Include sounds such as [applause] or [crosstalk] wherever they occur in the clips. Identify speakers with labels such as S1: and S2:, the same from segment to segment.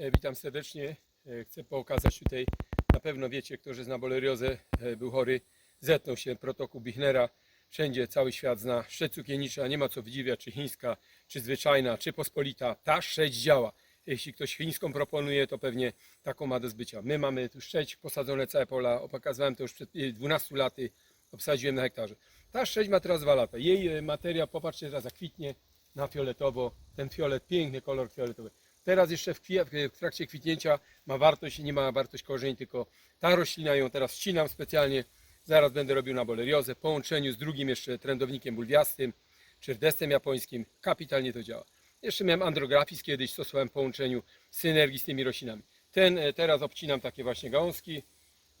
S1: E, Witam serdecznie. E, Chcę pokazać tutaj, na pewno wiecie, że zna boleriozę, e, był chory, zetnął się protokół Bichnera. Wszędzie cały świat zna szczeć cukiernicza, nie ma co wydziwiać, czy chińska, czy zwyczajna, czy pospolita. Ta szczeć działa. Jeśli ktoś chińską proponuje, to pewnie taką ma do zbycia. My mamy tu szczeć, posadzone całe pola, pokazywałem to już przed e, 12 laty, obsadziłem na hektarze. Ta szczeć ma teraz 2 lata. Jej materia, popatrzcie, teraz zakwitnie na fioletowo. Ten fiolet, piękny kolor fioletowy. Teraz jeszcze w, kwie- w trakcie kwitnięcia ma wartość, nie ma wartość korzeń, tylko ta roślina ją teraz ścinam specjalnie. Zaraz będę robił na boleriozę w połączeniu z drugim jeszcze trendownikiem bulwiastym, czy rdestem japońskim. Kapitalnie to działa. Jeszcze miałem andrografis kiedyś, stosowałem w połączeniu synergii z tymi roślinami. Ten e, teraz obcinam takie właśnie gałązki.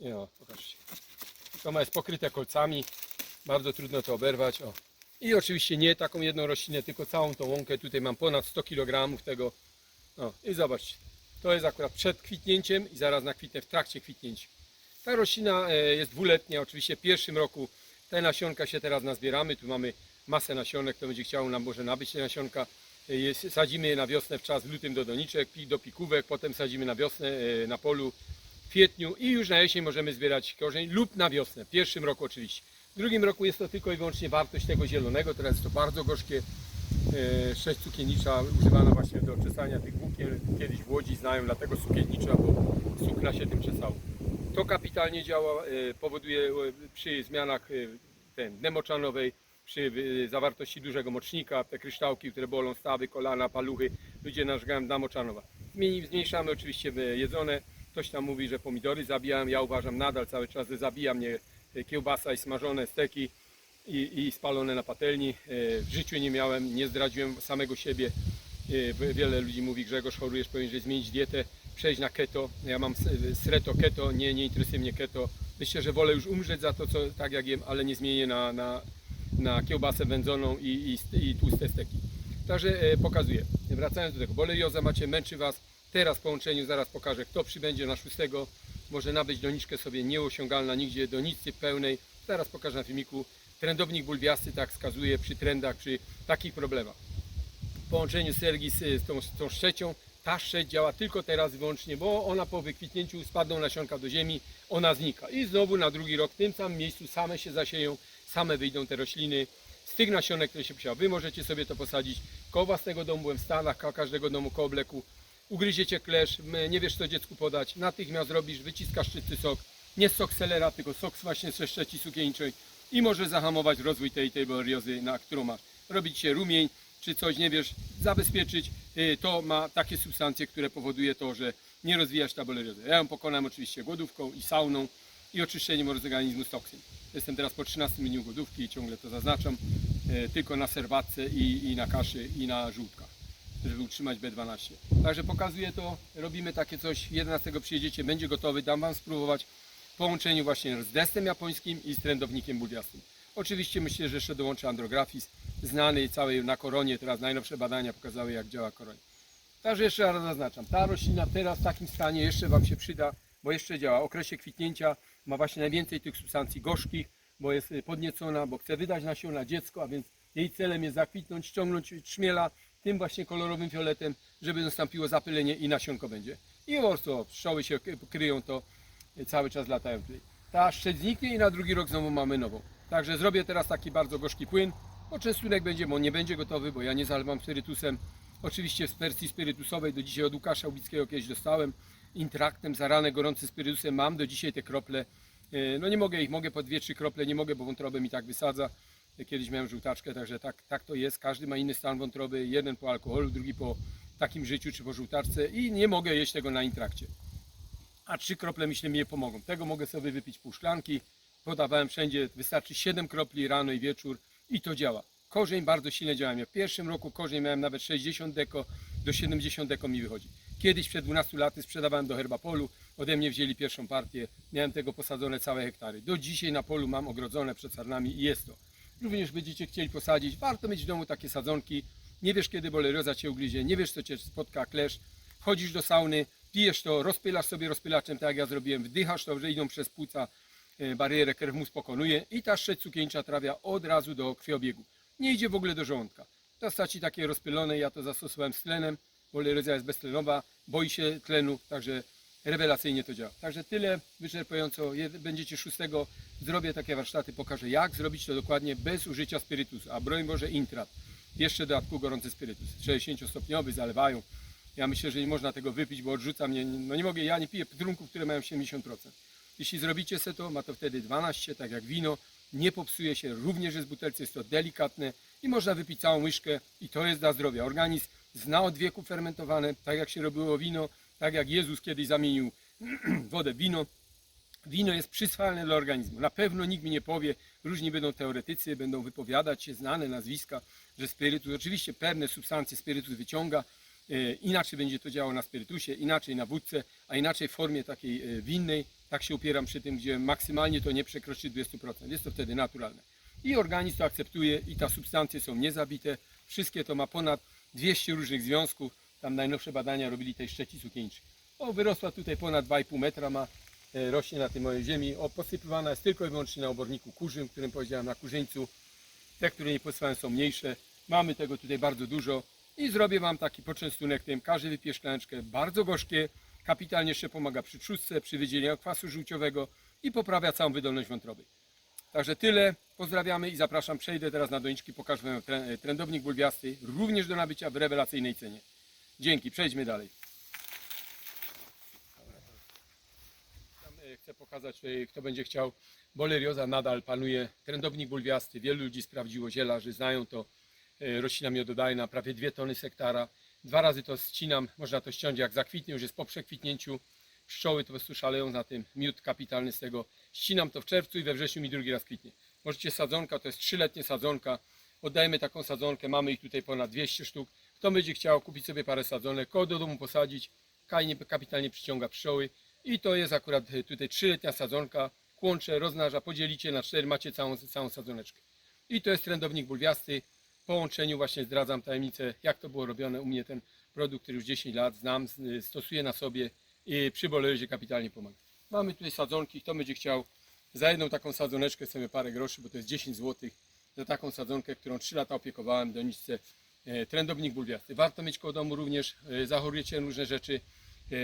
S1: No, pokażcie. To ma jest pokryte kolcami. Bardzo trudno to oberwać. O. I oczywiście nie taką jedną roślinę, tylko całą tą łąkę. Tutaj mam ponad 100 kg tego. No i zobaczcie. To jest akurat przed kwitnięciem i zaraz na kwitnę w trakcie kwitnięcia. Ta roślina e, jest dwuletnia. Oczywiście w pierwszym roku te nasionka się teraz nazbieramy. Tu mamy masę nasionek. Kto będzie chciał nam może nabyć te nasionka. E, Sadzimy je na wiosnę w czas w lutym do doniczek, do pikówek. Potem sadzimy na wiosnę e, na polu w kwietniu i już na jesień możemy zbierać korzeń lub na wiosnę. W pierwszym roku oczywiście. W drugim roku jest to tylko i wyłącznie wartość tego zielonego. Teraz jest to bardzo gorzkie. E, Sześć cukiernicza używana właśnie do czesania tych włókien. Kiedyś w Łodzi znają dlatego cukiernicza, bo sukna się tym czesało. To kapitalnie działa, e, powoduje e, przy zmianach ten, dnemoczanowej, przy zawartości dużego mocznika, te kryształki, które bolą stawy, kolana, paluchy, ludzie narzekają dna moczanowa. Zmniejszamy oczywiście jedzone. Ktoś tam mówi, że pomidory zabijam. Ja uważam nadal cały czas, że zabija mnie kiełbasa i smażone steki i, i spalone na patelni. E, W życiu nie miałem, nie zdradziłem samego siebie. E, Wiele ludzi mówi, Grzegorz chorujesz, powinieneś zmienić dietę, przejść na keto. Ja mam s- sreto keto, nie, nie interesuje mnie keto. Myślę, że wolę już umrzeć za to, co tak jak jem, ale nie zmienię na, na, na kiełbasę wędzoną i, i, i tłuste steki. Także e, pokazuję. Wracając do tego, bolerioza macie, męczy Was. Teraz w połączeniu zaraz pokażę, kto przybędzie na szóstego. Może nabyć doniczkę sobie nieosiągalna nigdzie, donicy pełnej. Zaraz pokażę na filmiku. Trendownik bulwiasty tak wskazuje przy trendach, przy takich problemach. W połączeniu Sergi z, z, tą, z tą szczecią, ta szczeć działa tylko teraz wyłącznie, bo ona po wykwitnięciu spadną nasionka do ziemi, ona znika. I znowu na drugi rok w tym samym miejscu same się zasieją, same wyjdą te rośliny. Z tych nasionek, które się posiała, wy możecie sobie to posadzić koło własnego domu, byłem w Stanach, koło każdego domu, koło obleku. Ugryziecie klesz, nie wiesz co dziecku podać, natychmiast robisz, wyciskasz czysty sok, nie sok selera, tylko sok właśnie ze szczeci cukierniczej i może zahamować rozwój tej, boreliozy, na którą masz. Robić się rumień, czy coś, nie wiesz, zabezpieczyć, y, to ma takie substancje, które powoduje to, że nie rozwijasz ta boreliozy. Ja ją pokonam oczywiście głodówką i sauną i oczyszczeniem organizmu z toksyn. Jestem teraz po 13 dniu głodówki i ciągle to zaznaczam, y, tylko na serwatce i, i na kaszy i na żółtkach żeby utrzymać B12. Także pokazuję to, robimy takie coś, 11 przyjedziecie, będzie gotowy, dam Wam spróbować połączeniu właśnie z destem japońskim i z trendownikiem bulwiastym. Oczywiście myślę, że jeszcze dołączę andrografis, znany całej na koronie, teraz najnowsze badania pokazały jak działa koroń. Także jeszcze raz zaznaczam, ta roślina teraz w takim stanie jeszcze Wam się przyda, bo jeszcze działa. W okresie kwitnięcia ma właśnie najwięcej tych substancji gorzkich, bo jest y, podniecona, bo chce wydać nasiona dziecko, a więc jej celem jest zakwitnąć, ściągnąć trzmiela tym właśnie kolorowym fioletem, żeby nastąpiło zapylenie i nasionko będzie. I po prostu pszczoły się kryją to, cały czas latają tutaj. Ta szczeć zniknie i na drugi rok znowu mamy nową. Także zrobię teraz taki bardzo gorzki płyn. Poczęstunek będzie, bo on nie będzie gotowy, bo ja nie zalewam spirytusem. Oczywiście w wersji spirytusowej do dzisiaj od Łukasza Ubickiego kiedyś dostałem. Intraktem zarane gorącym spirytusem mam do dzisiaj te krople. E, No nie mogę ich, mogę po dwie, trzy krople, nie mogę, bo wątrobę mi tak wysadza. Kiedyś miałem żółtaczkę, także tak, tak to jest. Każdy ma inny stan wątroby. Jeden po alkoholu, drugi po takim życiu czy po żółtaczce i nie mogę jeść tego na intrakcie. A trzy krople myślę mi nie pomogą. Tego mogę sobie wypić pół szklanki. Podawałem wszędzie, wystarczy 7 kropli rano i wieczór i to działa. Korzeń bardzo silnie działa. Ja w pierwszym roku korzeń miałem nawet 60 deko, do 70 deko mi wychodzi. Kiedyś przed 12 laty sprzedawałem do Herbapolu, ode mnie wzięli pierwszą partię, miałem tego posadzone całe hektary. Do dzisiaj na polu mam ogrodzone przed sarnami i jest to. Również będziecie chcieli posadzić, warto mieć w domu takie sadzonki. Nie wiesz kiedy bolerioza cię ugryzie, nie wiesz co cię spotka klesz. Wchodzisz do sauny, pijesz to, rozpylasz sobie rozpylaczem, tak jak ja zrobiłem, wdychasz to, że idą przez płuca, e, barierę krw mózg pokonuje i ta szczeć cukieńcza trafia od razu do krwiobiegu. Nie idzie w ogóle do żołądka. To staci takie rozpylone, ja to zastosowałem z tlenem, bolerioza jest beztlenowa, boi się tlenu, także rewelacyjnie to działa. Także tyle wyczerpująco. Będziecie szóstego, zrobię takie warsztaty, pokażę jak zrobić to dokładnie bez użycia spirytusu, a broń Boże intrat. Jeszcze w dodatku gorący spirytus, 60-stopniowy zalewają. Ja myślę, że nie można tego wypić, bo odrzuca mnie, no nie mogę, ja nie piję trunków, które mają 70%. Jeśli zrobicie se to, ma to wtedy 12, tak jak wino, nie popsuje się, również jest w butelce, jest to delikatne i można wypić całą łyżkę i to jest dla zdrowia. Organizm zna od wieku fermentowane, tak jak się robiło wino, tak jak Jezus kiedyś zamienił [clears throat] wodę wino. Wino jest przyswajalne dla organizmu. Na pewno nikt mi nie powie, różni będą teoretycy, będą wypowiadać się znane nazwiska, że spirytus, oczywiście pewne substancje spirytus wyciąga, inaczej będzie to działało na spirytusie, inaczej na wódce, a inaczej w formie takiej e, winnej. Tak się upieram przy tym, gdzie maksymalnie to nie przekroczy 20%. Jest to wtedy naturalne. I organizm to akceptuje i te substancje są niezabite. Wszystkie to ma ponad 200 różnych związków. Tam najnowsze badania robili tej szczeci cukieńczej. O, wyrosła tutaj ponad 2,5 metra, ma, e, rośnie na tej mojej ziemi. O, posypywana jest tylko i wyłącznie na oborniku kurzym, którym powiedziałem na kurzyńcu. Te, które nie posypałem są mniejsze. Mamy tego tutaj bardzo dużo. I zrobię Wam taki poczęstunek tym. Każdy wypije szklaneczkę. Bardzo gorzkie. Kapitalnie jeszcze pomaga przy trzustce, przy wydzieleniu kwasu żółciowego i poprawia całą wydolność wątroby. Także tyle. Pozdrawiamy i zapraszam. Przejdę teraz na doniczki, pokażę Wam tre- trendownik bulwiasty, również do nabycia w rewelacyjnej cenie. Dzięki, przejdźmy dalej. E, Chcę pokazać, e, kto będzie chciał. Bolerioza nadal panuje. Trendownik bulwiasty. Wielu ludzi sprawdziło zielarzy, znają to. E, Roślina miododajna, prawie 2 tony z hektara. Dwa razy to ścinam, można to ściąć jak zakwitnie, już jest po przekwitnięciu. Pszczoły to po prostu szaleją na tym. Miód kapitalny z tego. Ścinam to w czerwcu i we wrześniu mi drugi raz kwitnie. Możecie sadzonka, to jest trzyletnia sadzonka. Oddajemy taką sadzonkę, mamy ich tutaj ponad 200 sztuk. Kto będzie chciał kupić sobie parę sadzonek, koło do domu posadzić, kajnie kapitalnie przyciąga pszczoły. I to jest akurat e, tutaj trzyletnia sadzonka, kłącze, roznaża, podzielicie na cztery, macie całą, całą sadzoneczkę. I to jest trendownik bulwiasty. Połączeniu właśnie zdradzam tajemnicę, jak to było robione u mnie ten produkt, który już 10 lat znam, z- stosuję na sobie i przy boleryzie kapitalnie pomaga. Mamy tutaj sadzonki, kto będzie chciał za jedną taką sadzoneczkę sobie parę groszy, bo to jest 10 zł za taką sadzonkę, którą 3 lata opiekowałem doniczce. E, Trendownik bulwiasty. Warto mieć koło domu również, e, zachorujecie różne rzeczy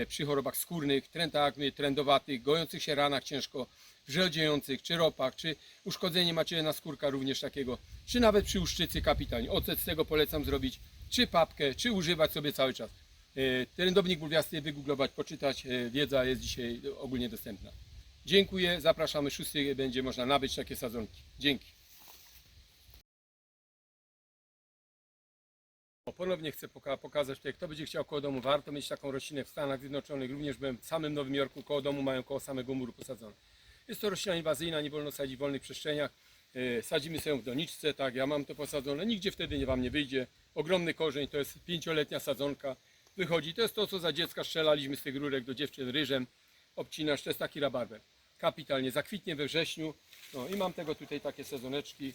S1: przy chorobach skórnych, trendach, trendowatych, gojących się ranach ciężko, wrzodziejących, czy ropach, czy uszkodzenie macie na skórka również takiego, czy nawet przy uszczycy kapitalnie. Ocet z tego polecam zrobić, czy papkę, czy używać sobie cały czas. E, Trendownik bulwiasty wygooglować, poczytać, e, wiedza jest dzisiaj ogólnie dostępna. Dziękuję, zapraszamy, szósty będzie można nabyć takie sadzonki. Dzięki. Ponownie chcę poka- pokazać tutaj, kto będzie chciał koło domu, warto mieć taką roślinę w Stanach Zjednoczonych, również byłem w samym Nowym Jorku, koło domu mają koło samego muru posadzone. Jest to roślina inwazyjna, nie wolno sadzić w wolnych przestrzeniach. E, Sadzimy sobie ją w doniczce, tak, ja mam to posadzone, nigdzie wtedy nie Wam nie wyjdzie. Ogromny korzeń, to jest pięcioletnia sadzonka, wychodzi. To jest to, co za dziecka strzelaliśmy z tych rurek do dziewczyn ryżem, obcinasz, to jest taki rabarber. Kapitalnie, zakwitnie we wrześniu. No i mam tego tutaj takie sezoneczki.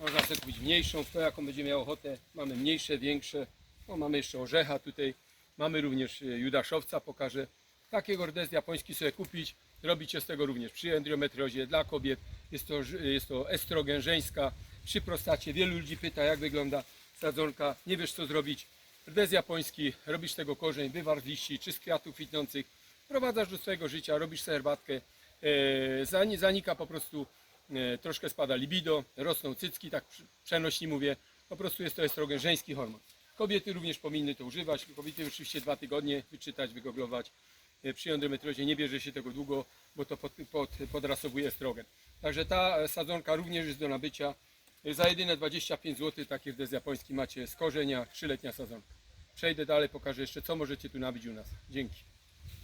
S1: Można sobie kupić mniejszą, kto jaką będzie miał ochotę. Mamy mniejsze, większe. O, mamy jeszcze orzecha tutaj. Mamy również e, judaszowca, pokażę. Takiego rdes japoński sobie kupić. Robicie z tego również przy endometriozie dla kobiet. Jest to, jest to estrogen żeńska. Przy prostacie wielu ludzi pyta, jak wygląda sadzonka. Nie wiesz, co zrobić. Rdes japoński, robisz tego korzeń, wywar liści czy z kwiatów kwitnących. Wprowadzasz do swojego życia, robisz sobie herbatkę. E, zani- zanika po prostu troszkę spada libido, rosną cycki, tak przy- przenośni mówię, po prostu jest to estrogen, żeński hormon. Kobiety również powinny to używać, kobiety oczywiście dwa tygodnie wyczytać, wygoglować. E, Przy endometriozie nie bierze się tego długo, bo to pod, pod, podrasowuje estrogen. Także ta e, sadzonka również jest do nabycia. E, Za jedyne 25 zł taki rdes japoński macie z korzenia, trzyletnia sadzonka. Przejdę dalej, pokażę jeszcze co możecie tu nabyć u nas. Dzięki.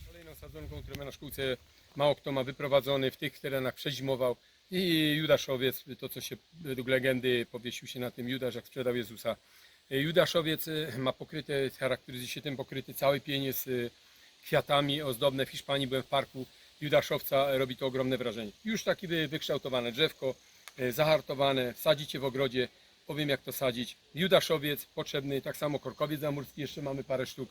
S1: Kolejną sadzonką, którą na szkółce mało kto ma wyprowadzony, w tych terenach przezimował. I Judaszowiec, to co się według legendy powiesił się na tym Judasz, jak sprzedał Jezusa. Judaszowiec y, ma pokryte, charakteryzuje się tym pokryty cały jest y, kwiatami ozdobne. W Hiszpanii byłem w parku Judaszowca, robi to ogromne wrażenie. Już takie wy- wykształtowane drzewko, zahartowane, wsadzicie w ogrodzie, powiem jak to sadzić. Judaszowiec potrzebny, tak samo korkowiec zamórski, jeszcze mamy parę sztuk.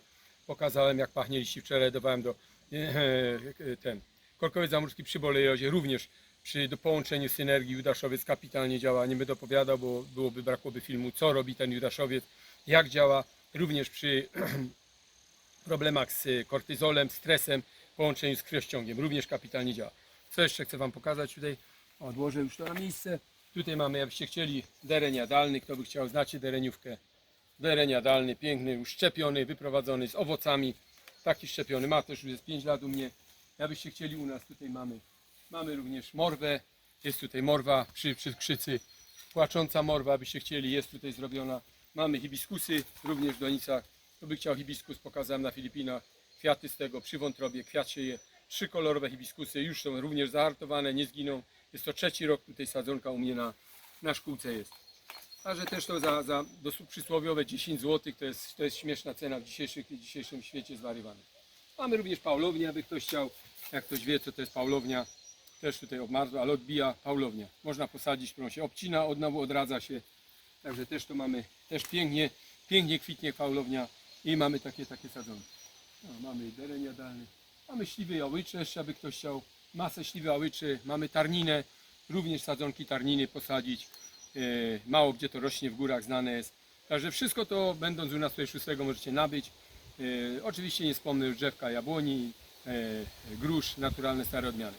S1: Pokazałem jak pachnie liści wczoraj, dawałem do e, ten korkowiec zamórski przy bolejozie również przy połączeniu synergii Judaszowiec kapitalnie działa. Nie będę opowiadał, bo byłoby brakłoby filmu, co robi ten Judaszowiec, jak działa. Również przy [clears throat] problemach z kortyzolem, stresem, połączeniu z krwiościągiem. Również kapitalnie działa. Co jeszcze chcę Wam pokazać tutaj? Odłożę już to na miejsce. Tutaj mamy, jakbyście chcieli, deren jadalny. Kto by chciał, znacie dereniówkę. Deren jadalny, piękny, już szczepiony, wyprowadzony z owocami. Taki szczepiony, ma też już jest 5 lat u mnie. Jakbyście chcieli u nas, tutaj mamy, mamy również morwę. Jest tutaj morwa przy, przy krzycy. Płacząca morwa, abyście chcieli, jest tutaj zrobiona. Mamy hibiskusy, również w donicach. Kto by chciał hibiskus, pokazałem na Filipinach. Kwiaty z tego, przy wątrobie, kwiat się je. Trzy kolorowe hibiskusy już są również zahartowane, nie zginą. Jest to trzeci rok tutaj sadzonka u mnie na, na szkółce jest. A że też to za, za dosyć przysłowiowe 10 zł to jest, to jest śmieszna cena w dzisiejszych, w dzisiejszym świecie zwariowanej. Mamy również Paulownię, aby ktoś chciał, jak ktoś wie co to jest Paulownia, też tutaj obmarzła, ale odbija Paulownia. Można posadzić, którą się obcina, od nowa odradza się. Także też to mamy, też pięknie, pięknie kwitnie Paulownia i mamy takie, takie sadzonki. No, mamy deren jadalny, mamy śliwy jałycze, jeszcze aby ktoś chciał masę śliwy jałyczy, mamy tarninę, również sadzonki tarniny posadzić. E, mało gdzie to rośnie w górach, znane jest. Także wszystko to będąc u nas tutaj 6 możecie nabyć. E, oczywiście nie wspomnę już drzewka jabłoni, e, grusz, naturalne stare odmiany.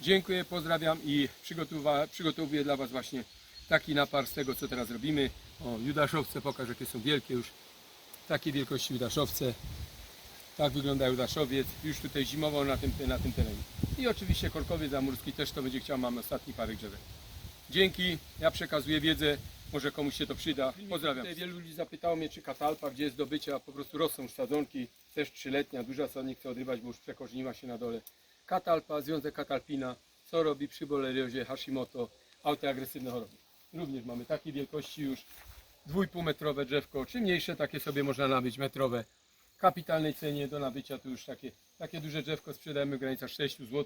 S1: Dziękuję, pozdrawiam i przygotowuję dla Was właśnie taki napar z tego co teraz robimy. O, judaszowce, pokaż jakie są wielkie już. Takie wielkości judaszowce. Tak wygląda judaszowiec. Już tutaj zimował na tym, na tym terenie. I oczywiście korkowiec zamórski też to będzie chciał, mamy ostatni parę drzewek. Dzięki, ja przekazuję wiedzę, może komuś się to przyda. Pozdrawiam. Wielu ludzi zapytało mnie, czy katalpa, gdzie jest do bycia, po prostu rosną już sadzonki, też trzyletnia, duża sadnik chce odrywać, bo już przekorzeniła się na dole. Katalpa, związek katalpina, co robi przy boleriozie Hashimoto, autoagresywne choroby. Również mamy takiej wielkości już, dwójpół metrowe drzewko, czy mniejsze takie sobie można nabyć metrowe. Kapitalnej cenie do nabycia to już takie, takie duże drzewko sprzedajemy w granicach 6 zł,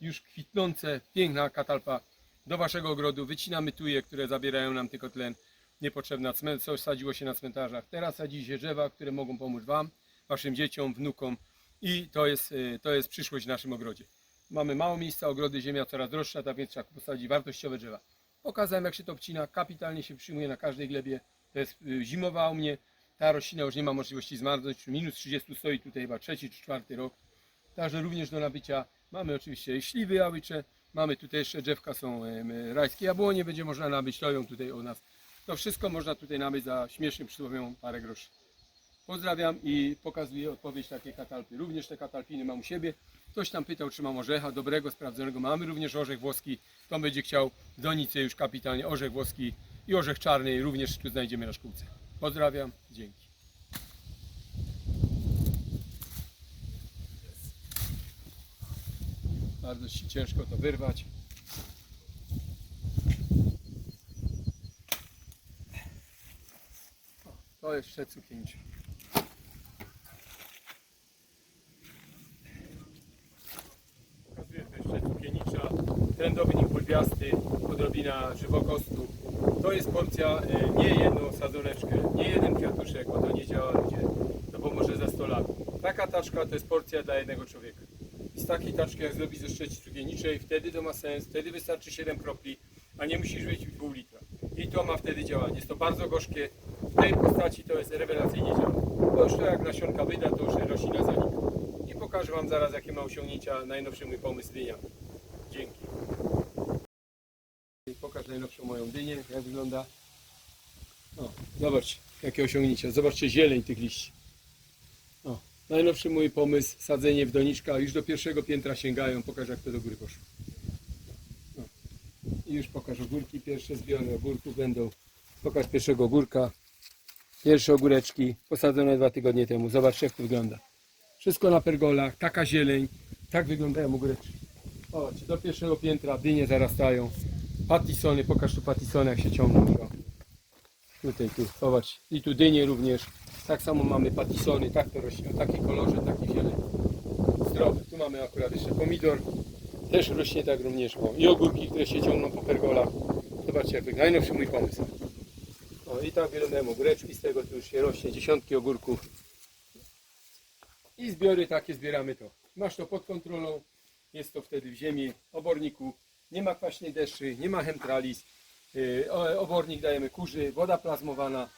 S1: już kwitnące, piękna katalpa do waszego ogrodu, wycinamy tuje, które zabierają nam tylko tlen niepotrzebny, na cmen- co sadziło się na cmentarzach. Teraz sadzi się drzewa, które mogą pomóc wam, waszym dzieciom, wnukom i to jest, y, to jest przyszłość w naszym ogrodzie. Mamy mało miejsca, ogrody, ziemia coraz droższa, tak więc trzeba posadzić wartościowe drzewa. Pokazałem jak się to obcina, kapitalnie się przyjmuje na każdej glebie, to jest y, zimowa u mnie, ta roślina już nie ma możliwości zmarznąć, minus 30 stoi tutaj chyba trzeci czy czwarty rok. Także również do nabycia mamy oczywiście śliwy jałycze, mamy tutaj jeszcze drzewka są rajskie jabłonie, będzie można nabyć, stoją tutaj u nas. To wszystko można tutaj nabyć za śmiesznym przysłowiową parę groszy. Pozdrawiam i pokazuję odpowiedź takiej katalpy. Również te katalpiny mam u siebie. Ktoś tam pytał, czy mam orzecha dobrego, sprawdzonego. Mamy również orzech włoski. Kto będzie chciał donicy już kapitalnie orzech włoski i orzech czarny również tu znajdziemy na szkółce. Pozdrawiam, dzięki. Bardzo ci ciężko to wyrwać. To jest szec cukieńczy. Pokazuję to jest szec cukienicza, bulwiasty, odrobina żywokostu. To jest porcja e, nie jedną sadzoneczkę, nie jeden kwiatuszek, bo to nie działa ludzie. To pomoże za 100 lat. Taka taczka to jest porcja dla jednego człowieka. Z takiej taczki jak zrobić ze szczeci cukienniczej, wtedy to ma sens, wtedy wystarczy 7 kropli, a nie musisz wyjść pół litra. I to ma wtedy działanie. Jest to bardzo gorzkie. W tej postaci to jest rewelacyjnie działa. Bo już to jak nasionka wyda, to już roślina zanika. I pokażę Wam zaraz jakie ma osiągnięcia najnowszy mój pomysł dynia. Dzięki. Najnowszą moją dynię, jak wygląda. O, zobacz, jakie osiągnięcia. Zobaczcie zieleń tych liści. O, najnowszy mój pomysł, sadzenie w doniczka, już do pierwszego piętra sięgają. Pokaż jak to do góry poszło. O. I już pokaż ogórki, pierwsze zbiory ogórków będą. Pokaż pierwszego ogórka. Pierwsze ogóreczki, posadzone dwa tygodnie temu. Zobacz jak to wygląda. Wszystko na pergolach, taka zieleń. Tak wyglądają ogóreczki. Chodź, do pierwszego piętra dynie zarastają. Patisony, pokaż tu patisony jak się ciągną. Tutaj, tu, zobacz. I tu dynie również. Tak samo mamy patisony, tak to rośnie, o takiej kolorze, taki zieleń. Zdrowy. Tu mamy akurat jeszcze pomidor. Też rośnie tak również. O. I ogórki, które się ciągną po pergolach. Zobaczcie jak wygląda. Najnowszy mój pomysł. O, I tak wyglądają ogóreczki, z tego tu już się rośnie dziesiątki ogórków. I zbiory takie zbieramy to. Masz to pod kontrolą, jest to wtedy w ziemi, oborniku, nie ma kwaśnej deszczy, nie ma chemtralis, o- obornik dajemy kurzy, woda plazmowana,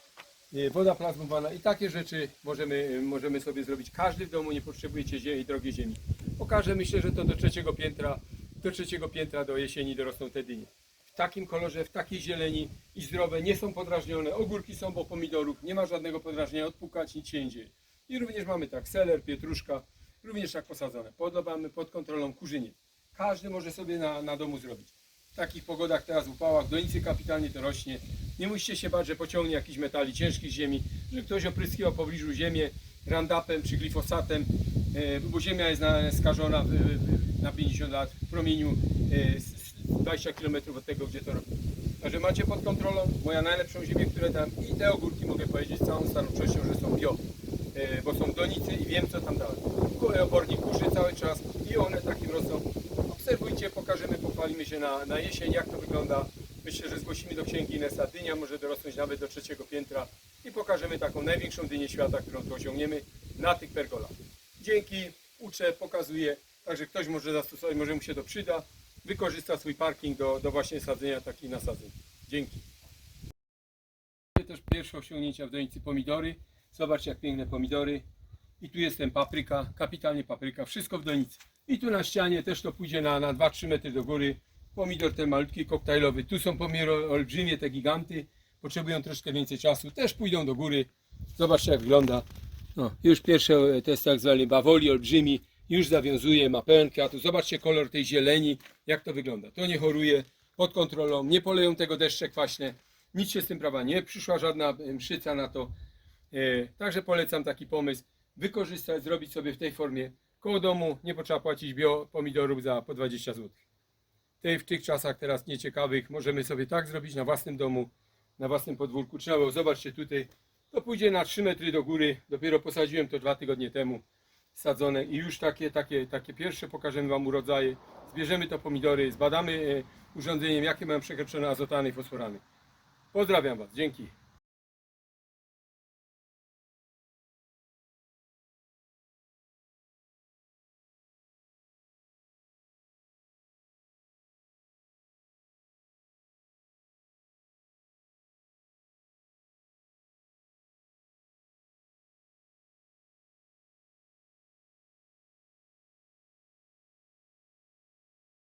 S1: e, woda plazmowana i takie rzeczy możemy, możemy sobie zrobić. Każdy w domu nie potrzebujecie ziemi, drogiej ziemi. Pokażę, myślę, że to do trzeciego piętra, do trzeciego piętra do jesieni dorosną te dynie. W takim kolorze, w takiej zieleni i zdrowe, nie są podrażnione. Ogórki są, bo pomidorów nie ma żadnego podrażnienia, odpukać nic się nie dzieje. I również mamy tak seler, pietruszka, również tak posadzone. Podobamy pod kontrolą kurzyniec. Każdy może sobie na, na domu zrobić. W takich pogodach teraz upałach, donicy kapitalnie to rośnie. Nie musicie się bać, że pociągnie jakiś metali ciężkich z ziemi, że ktoś opryskiwał w pobliżu ziemię randapem czy glifosatem, e, bo ziemia jest na, skażona na 50 lat w promieniu e, s- s- 20 km od tego, gdzie to robi. Także macie pod kontrolą moja najlepszą ziemię, które dam i te ogórki mogę powiedzieć z całą stanowczością, że są bio, e, bo są donicy i wiem co tam dalej. Kupuję obornik kurzy cały czas i one takim rosną. Obserwujcie, pokażemy, pochwalimy się na, na jesień, jak to wygląda. Myślę, że zgłosimy do księgi Inesa. Dynia może dorosnąć nawet do trzeciego piętra i pokażemy taką największą dynię świata, którą tu osiągniemy na tych pergolach. Dzięki, uczę, pokazuję, także ktoś może zastosować, może mu się to przyda, wykorzysta swój parking do, do właśnie sadzenia takich nasadzeń. Dzięki. Też pierwsze osiągnięcia w donicy pomidory. Zobaczcie jak piękne pomidory. I tu jest papryka, kapitalnie papryka, wszystko w donicy. I tu na ścianie też to pójdzie na, na 2-3 metry do góry. Pomidor ten malutki, koktajlowy. Tu są pomidory olbrzymie, te giganty. Potrzebują troszkę więcej czasu. Też pójdą do góry. Zobaczcie jak wygląda. No, już pierwsze e, jest tak zwany bawoli olbrzymi. Już zawiązuje, ma pełen kwiatów. Zobaczcie kolor tej zieleni, jak to wygląda. To nie choruje, pod kontrolą, nie poleją tego deszcze kwaśne. Nic się z tym prawa nie przyszła, żadna e, mszyca na to. E, Także polecam taki pomysł. Wykorzystać, zrobić sobie w tej formie koło domu. Nie potrzeba płacić bio pomidorów za po 20 zł. Tej, w tych czasach teraz nieciekawych możemy sobie tak zrobić na własnym domu, na własnym podwórku. Trzeba było, zobaczcie tutaj, to pójdzie na 3 metry do góry. Dopiero posadziłem to dwa tygodnie temu sadzone i już takie, takie, takie pierwsze pokażemy Wam urodzaje. Zbierzemy to pomidory, zbadamy e, urządzeniem, jakie mają przekroczone azotany i fosforany. Pozdrawiam Was, dzięki.